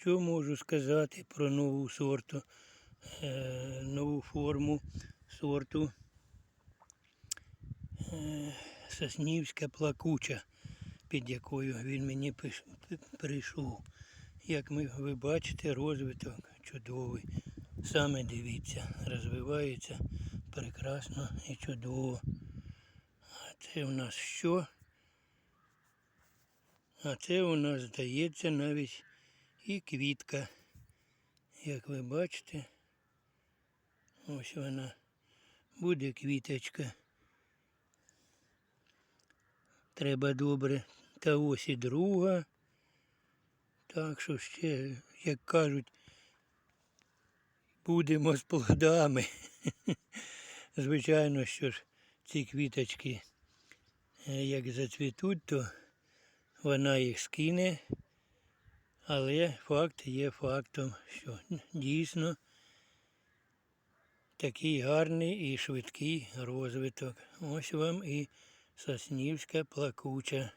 Що можу сказати про нову сорту, е, нову форму сорту е, Соснівська плакуча, під якою він мені прийшов. Як ми, ви бачите, розвиток чудовий. Саме дивіться, розвивається прекрасно і чудово. А це у нас що? А це у нас, здається, навіть і квітка. Як ви бачите, ось вона буде квіточка. Треба добре. Та ось і друга. Так що ще, як кажуть, будемо з плодами. Звичайно, що ж ці квіточки, е, як зацвітуть, то вона їх скине. Але факт є фактом, що дійсно такий гарний і швидкий розвиток. Ось вам і Соснівська плакуча.